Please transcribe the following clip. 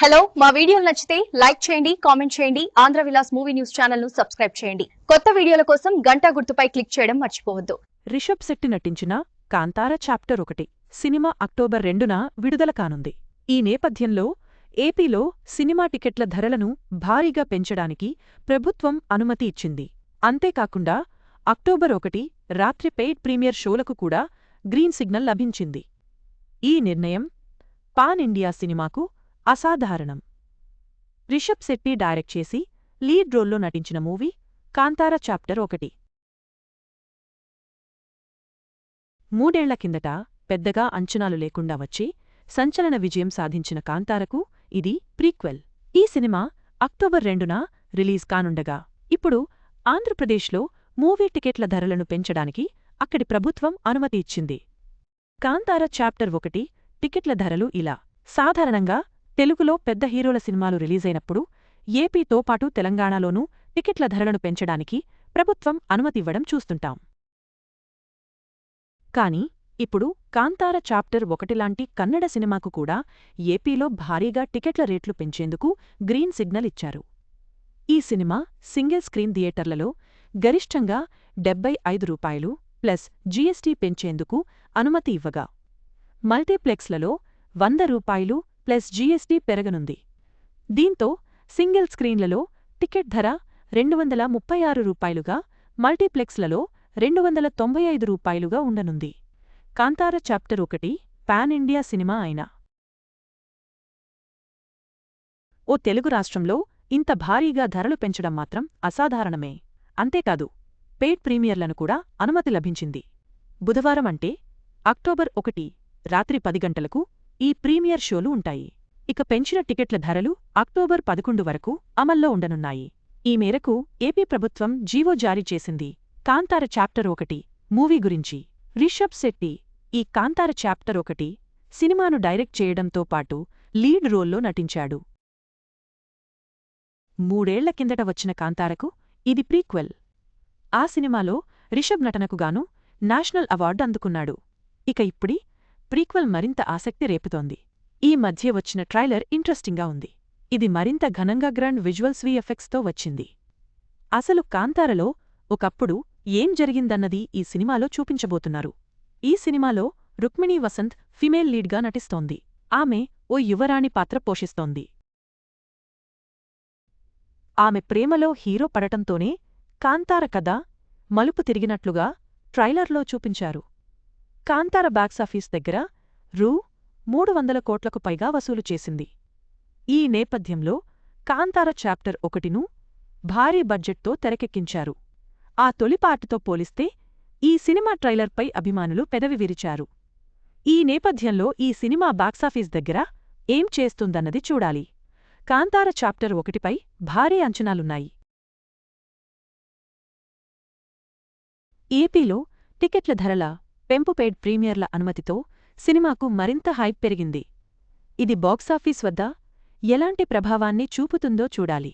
Hello మా వీడియోలు నచ్చితే లైక్ చేయండి కామెంట్ చేయండి ఆంధ్ర విలాస్ మూవీ న్యూస్ ఛానల్ను సబ్స్క్రైబ్ చేయండి. కొత్త వీడియోల కోసం గంటా గుర్తుపై క్లిక్ చేయడం మర్చిపోవద్దు. రిషబ్ శెట్టి నటించిన కాంతార చాప్టర్ ఒకటి సినిమా అక్టోబర్ రెండున విడుదల కానుంది. ఈ నేపథ్యంలో ఏపీలో సినిమా టికెట్ల ధరలను భారీగా పెంచడానికి ప్రభుత్వం అనుమతి ఇచ్చింది. అంతేకాకుండా అక్టోబర్ ఒకటి రాత్రి పెయిడ్ ప్రీమియర్ షోలకు కూడా గ్రీన్ సిగ్నల్ లభించింది. ఈ నిర్ణయం పాన్ ఇండియా సినిమాకు అసాధారణం. రిషబ్ శెట్టి డైరెక్ట్ చేసి లీడ్ రోల్లో నటించిన మూవీ కాంతార చాప్టర్ ఒకటి. మూడేళ్ళ కిందట పెద్దగా అంచనాలు లేకుండా వచ్చి సంచలన విజయం సాధించిన కాంతారకు ఇది ప్రీక్వెల్. ఈ సినిమా అక్టోబర్ రెండున రిలీజ్ కానుండగా ఇప్పుడు ఆంధ్రప్రదేశ్లో మూవీ టికెట్ల ధరలను పెంచడానికి అక్కడి ప్రభుత్వం అనుమతి ఇచ్చింది. కాంతార చాప్టర్ ఒకటి టికెట్ల ధరలు ఇలా. సాధారణంగా తెలుగులో పెద్ద హీరోల సినిమాలు రిలీజైనప్పుడు ఏపీతో పాటు తెలంగాణలోనూ టికెట్ల ధరలను పెంచడానికి ప్రభుత్వం అనుమతివ్వడం చూస్తుంటాం. కాని ఇప్పుడు కాంతార చాప్టర్ ఒకటిలాంటి కన్నడ సినిమాకు కూడా ఏపీలో భారీగా టికెట్ల రేట్లు పెంచేందుకు గ్రీన్ సిగ్నల్ ఇచ్చారు. ఈ సినిమా సింగిల్ స్క్రీన్ థియేటర్లలో గరిష్టంగా డెబ్బై ఐదు రూపాయలు ప్లస్ జీఎస్టీ పెంచేందుకు అనుమతి ఇవ్వగా మల్టీప్లెక్స్లలో వంద రూపాయలు ప్లస్ జీఎస్టీ పెరగనుంది. దీంతో సింగిల్ స్క్రీన్లలో టికెట్ ధర రెండు వందల ముప్పై ఆరు రూపాయలుగా మల్టీప్లెక్స్లలో రెండు వందల తొంభై ఐదు రూపాయలుగా ఉండనుంది. కాంతార చాప్టర్ ఒకటి పాన్ ఇండియా సినిమా అయిన ఓ తెలుగు రాష్ట్రంలో ఇంత భారీగా ధరలు పెంచడం మాత్రం అసాధారణమే. అంతేకాదు పెయిడ్ ప్రీమియర్లను కూడా అనుమతి లభించింది. బుధవారం అంటే అక్టోబర్ ఒకటి రాత్రి పది గంటలకు ఈ ప్రీమియర్ షోలు ఉంటాయి. ఇక పెంచిన టికెట్ల ధరలు అక్టోబర్ పదకొండు వరకు అమల్లో ఉండనున్నాయి. ఈ మేరకు ఏపీ ప్రభుత్వం జీవో జారీ చేసింది. కాంతార చాప్టర్ ఒకటి మూవీ గురించి. రిషబ్ శెట్టి ఈ కాంతార చాప్టర్ ఒకటి సినిమాను డైరెక్ట్ చేయడంతో పాటు లీడ్ రోల్లో నటించాడు. మూడేళ్ళ కిందట వచ్చిన కాంతారకు ఇది ప్రీక్వెల్. ఆ సినిమాలో రిషబ్ నటనకుగాను నేషనల్ అవార్డు అందుకున్నాడు. ఇక ఇప్పుడి ప్రీక్వెల్ మరింత ఆసక్తి రేపుతోంది. ఈ మధ్య వచ్చిన ట్రైలర్ ఇంట్రెస్టింగ్గా ఉంది. ఇది మరింత ఘనంగా గ్రాండ్ విజువల్స్ విఎఫ్ఎక్స్తో వచ్చింది. అసలు కాంతారలో ఒకప్పుడు ఏం జరిగిందన్నది ఈ సినిమాలో చూపించబోతున్నారు. ఈ సినిమాలో రుక్మిణీ వసంత్ ఫిమేల్ లీడ్గా నటిస్తోంది. ఆమె ఓ యువరాణి పాత్ర పోషిస్తోంది. ఆమె ప్రేమలో హీరో పడటంతోనే కాంతార కథ మలుపు తిరిగినట్లుగా ట్రైలర్లో చూపించారు. కాంతార బాక్సాఫీస్ దగ్గర రూ. మూడు వందల కోట్లకు పైగా వసూలు చేసింది. ఈ నేపథ్యంలో కాంతార చాప్టర్ ఒకటిను భారీ బడ్జెట్తో తెరకెక్కించారు. ఆ తొలిపాటుతో పోలిస్తే ఈ సినిమా ట్రైలర్పై అభిమానులు పెదవి విరిచారు. ఈ నేపథ్యంలో ఈ సినిమా బాక్సాఫీస్ దగ్గర ఏం చేస్తుందన్నది చూడాలి. కాంతార చాప్టర్ ఒకటిపై భారీ అంచనాలున్నాయి. ఏపీలో టికెట్ల ధరల పెంపుపేడ్ ప్రీమియర్ల అనుమతితో సినిమాకు మరింత హైప్ పెరిగింది. ఇది బాక్సాఫీస్ వద్ద ఎలాంటి ప్రభావాన్ని చూపుతుందో చూడాలి.